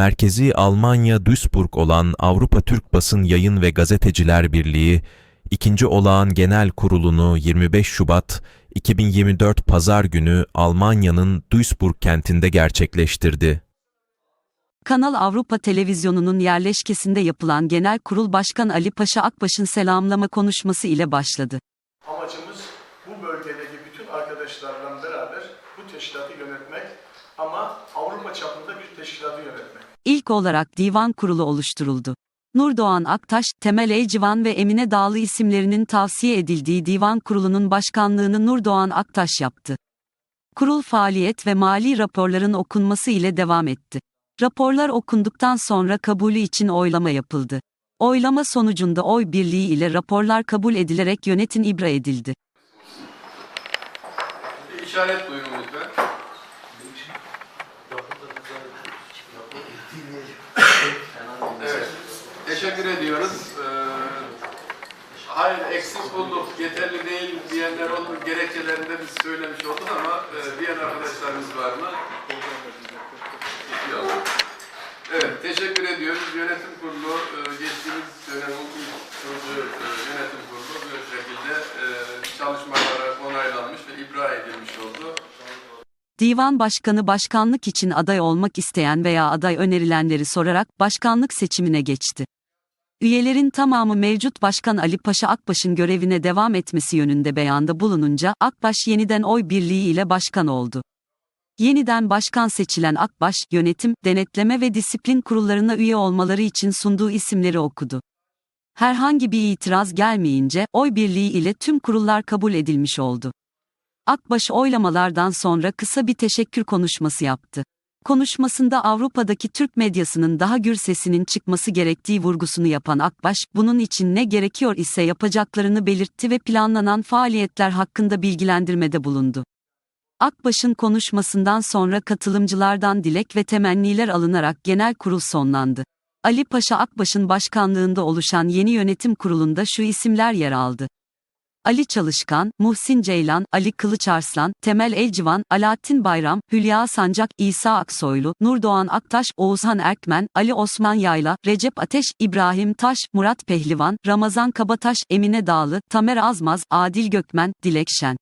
merkezi Almanya Duisburg olan Avrupa Türk Basın Yayın ve Gazeteciler Birliği, ikinci olağan genel kurulunu 25 Şubat 2024 Pazar günü Almanya'nın Duisburg kentinde gerçekleştirdi. Kanal Avrupa Televizyonu'nun yerleşkesinde yapılan Genel Kurul Başkan Ali Paşa Akbaş'ın selamlama konuşması ile başladı. Amacımız bu bölgedeki bütün arkadaşlarla beraber bu teşkilatı yönetmek ama Avrupa çapında bir teşkilatı yönetmek. İlk olarak divan kurulu oluşturuldu. Nurdoğan Aktaş, Temel Ecvan ve Emine Dağlı isimlerinin tavsiye edildiği divan kurulunun başkanlığını Nurdoğan Aktaş yaptı. Kurul faaliyet ve mali raporların okunması ile devam etti. Raporlar okunduktan sonra kabulü için oylama yapıldı. Oylama sonucunda oy birliği ile raporlar kabul edilerek yönetim ibra edildi. İşaret duyun lütfen. Evet. Teşekkür ediyoruz. Ee, hayır eksik bulduk, yeterli değil diyenler oldu. Gerekçelerini biz söylemiş olduk ama e, diğer arkadaşlarımız var mı? Evet, teşekkür ediyoruz. Yönetim kurulu, e, geçtiğimiz dönemin ilk kurduğu e, yönetim kurulu bu şekilde e, çalışmalara onaylanmış ve ibra edilmiş oldu. Divan başkanı başkanlık için aday olmak isteyen veya aday önerilenleri sorarak başkanlık seçimine geçti. Üyelerin tamamı mevcut başkan Ali Paşa Akbaş'ın görevine devam etmesi yönünde beyanda bulununca Akbaş yeniden oy birliği ile başkan oldu. Yeniden başkan seçilen Akbaş, yönetim, denetleme ve disiplin kurullarına üye olmaları için sunduğu isimleri okudu. Herhangi bir itiraz gelmeyince oy birliği ile tüm kurullar kabul edilmiş oldu. Akbaş oylamalardan sonra kısa bir teşekkür konuşması yaptı. Konuşmasında Avrupa'daki Türk medyasının daha gür sesinin çıkması gerektiği vurgusunu yapan Akbaş, bunun için ne gerekiyor ise yapacaklarını belirtti ve planlanan faaliyetler hakkında bilgilendirmede bulundu. Akbaş'ın konuşmasından sonra katılımcılardan dilek ve temenniler alınarak genel kurul sonlandı. Ali Paşa Akbaş'ın başkanlığında oluşan yeni yönetim kurulunda şu isimler yer aldı. Ali Çalışkan, Muhsin Ceylan, Ali Kılıçarslan, Temel Elcivan, Alaaddin Bayram, Hülya Sancak, İsa Aksoylu, Nurdoğan Aktaş, Oğuzhan Erkmen, Ali Osman Yayla, Recep Ateş, İbrahim Taş, Murat Pehlivan, Ramazan Kabataş, Emine Dağlı, Tamer Azmaz, Adil Gökmen, Dilek Şen.